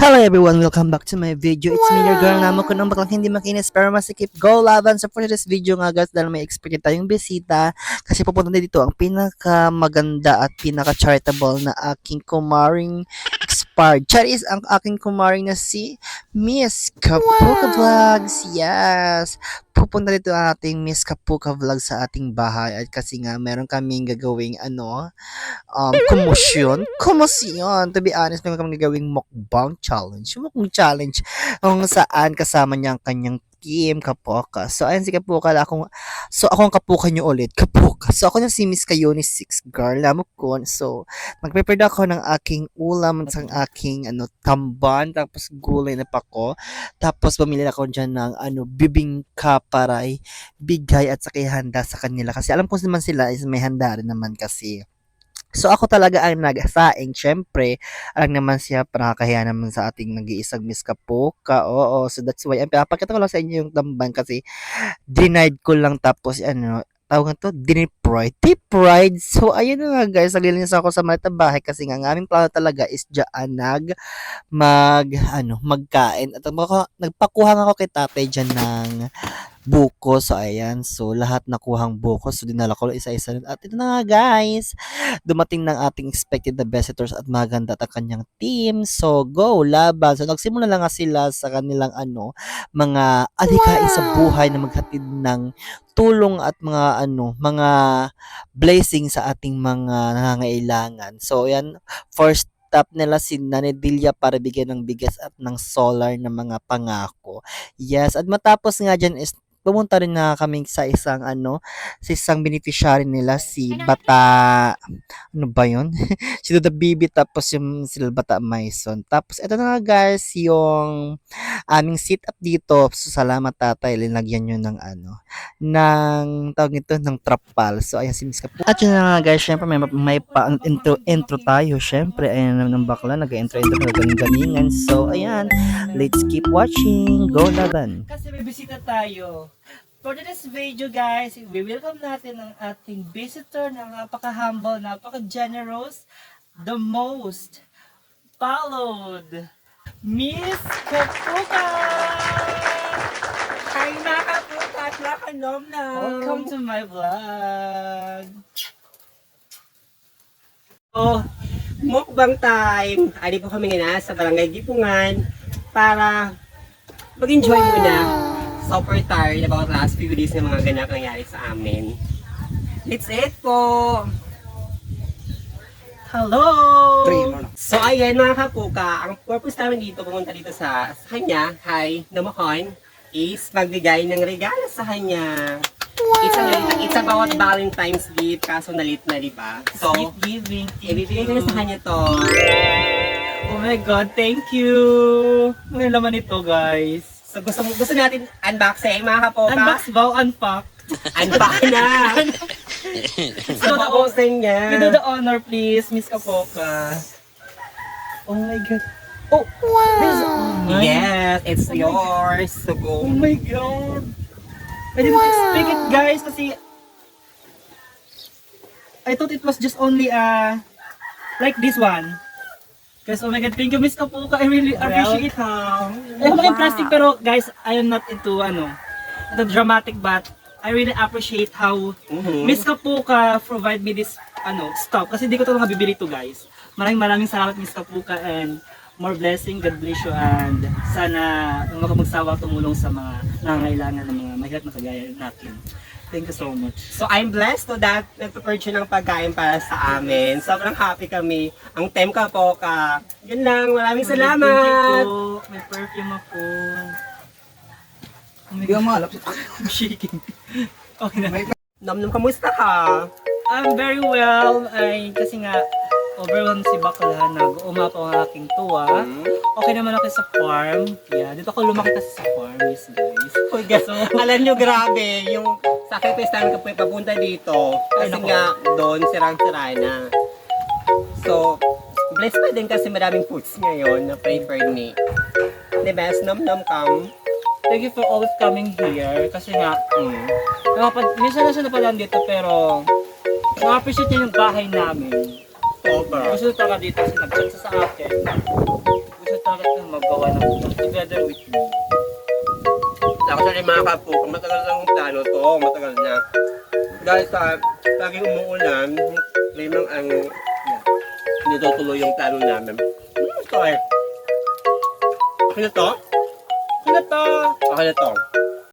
Hello everyone, welcome back to my video. It's me, your girl Namo ko nang baklang hindi makinis pero masikip. Go laban! So for this video nga guys, dahil may expected tayong bisita kasi pupunta dito ang pinaka maganda at pinaka charitable na aking kumaring expired. Charis ang aking kumaring na si Miss Kapuka Vlogs. Yes! Pupunta dito ating Miss Kapuka Vlogs sa ating bahay at kasi nga meron kaming gagawing ano, um, komosyon. Komosyon. To be honest, meron kami gagawing mukbang challenge. Mukbang challenge kung saan kasama niya ang kanyang team Kapoka. So, ayun si Kapoka. Ako, so, ako ang Kapoka niyo ulit. Kapoka. So, ako na si Miss Kayoni 6 girl. Lamok ko. So, magprepared ako ng aking ulam at ang aking ano, tamban. Tapos, gulay na pako. Tapos, bumili ako dyan ng ano, bibingka para bigay at saka handa sa kanila. Kasi alam ko naman sila is may handa rin naman kasi. So ako talaga ang nagsaing. Siyempre, alam naman siya, nakakahiya naman sa ating nag-iisang Miss Kapoka. Oo, so that's why. Ang pinapakita ko lang sa inyo yung tamban kasi denied ko lang tapos ano, tawag nga to, dinipride. Depride. So, ayun na nga guys, naglilinis ako sa malita bahay kasi nga ang aming plano talaga is dyan nag, mag, ano, magkain. At nagpakuha nga ako kay tatay dyan ng buko. So, ayan. So, lahat nakuhang buko. So, dinala ko isa-isa. rin. At ito na nga, guys. Dumating ng ating expected na visitors at maganda at ang kanyang team. So, go, laban. So, nagsimula na nga sila sa kanilang ano, mga alikain sa buhay na maghatid ng tulong at mga ano, mga blessing sa ating mga nangangailangan. So, ayan, first stop nila si Nanedilla para bigyan ng bigas at ng solar na mga pangako. Yes, at matapos nga dyan is pumunta rin na kami sa isang ano, sa isang beneficiary nila si Bata ano ba 'yon? si Duda Bibi tapos yung sila Bata Maison. Tapos eto na nga guys yung aming sit up dito. So, salamat tatay linagyan nyo ng ano ng tawag nito ng trapal. So ayan si Miss Kapu. At yun na nga guys, syempre may may pa intro intro tayo. Syempre ayan naman ng bakla nag-intro intro nagaling-galingan. So ayan, let's keep watching. Go laban. Kasi may bisita tayo. For this video guys, we welcome natin ang ating visitor na napaka-humble, napaka-generous, the most followed, Miss Kapuka! Hi mga kapuka at mga kanom na. Welcome to my vlog! Oh, Mukbang time. Ari po kami nga sa Barangay Gipungan para mag-enjoy muna. Super tired about last few days na mga ganap nangyari sa amin. It's it po. hello! So ayan mga kapuka, ang purpose namin dito, pumunta dito sa, sa kanya, hi, Namakon, is magbigay ng regalo sa kanya. It's, a, it's about Valentine's gift, kaso nalit na, di ba? So, Gift giving. ibibigay ko you. na sa kanya to. Oh my God, thank you! Ano laman ito guys? So gusto gusto natin unboxing mga kapoka. Unbox bow, unpack. Unbox na. so unboxing niya. You do the honor please, Miss Kapoka. Oh my God. Oh, this is mine. Yes, it's Oh yours. So go. Oh my God. I didn't expect it guys kasi I thought it was just only uh like this one. Guys, oh my God, thank you Miss Kapuka. I really appreciate Welcome. Ayaw maging plastic pero guys, I am not into ano, the dramatic but I really appreciate how Mhm. Miss Kapuka provide me this ano, stuff kasi hindi ko to nabibili to guys. Maraming maraming salamat Miss Kapuka and more blessing, God bless you and sana huwag ka magsawa tumulong sa mga nangangailangan ng mga mahirap na kagaya natin. Thank you so much. So I'm blessed to that nagpapurge siya ng pagkain para sa amin. Sobrang happy kami. Ang tem ka po ka. Yun lang. Maraming Thank you salamat. po. May perfume ako. Oh my God. I'm shaking. Okay na. Namnam, kamusta ka? I'm very well. Ay, kasi nga, overwhelmed si Bakla. Nag-umapaw ang aking tuwa. Okay naman ako sa farm. Yeah, dito ako lumaki kasi sa farm, yes guys. Uy, guys, So, alam nyo, grabe, yung sacrifice namin kapag papunta dito, kasi Ay, nga, doon, sirang-sira na. So, blessed pa din kasi maraming foods ngayon na preferred me. The best, nom-nom kam. thank you for always coming here. Kasi nga, Mm. napapad, minsan na siya napadaan dito pero na-appreciate niya yung bahay namin. Over. Gusto talaga dito kasi nag-chat sa akin. Gusto talaga magawa ng together with me. Actually mga kapuka, matagal lang ang plano to, matagal na. Dahil sa laging umuulan, limang ang yeah, ninutuloy yung plano namin. Hmm, ito eh. Na to? Ano to? Okay na to.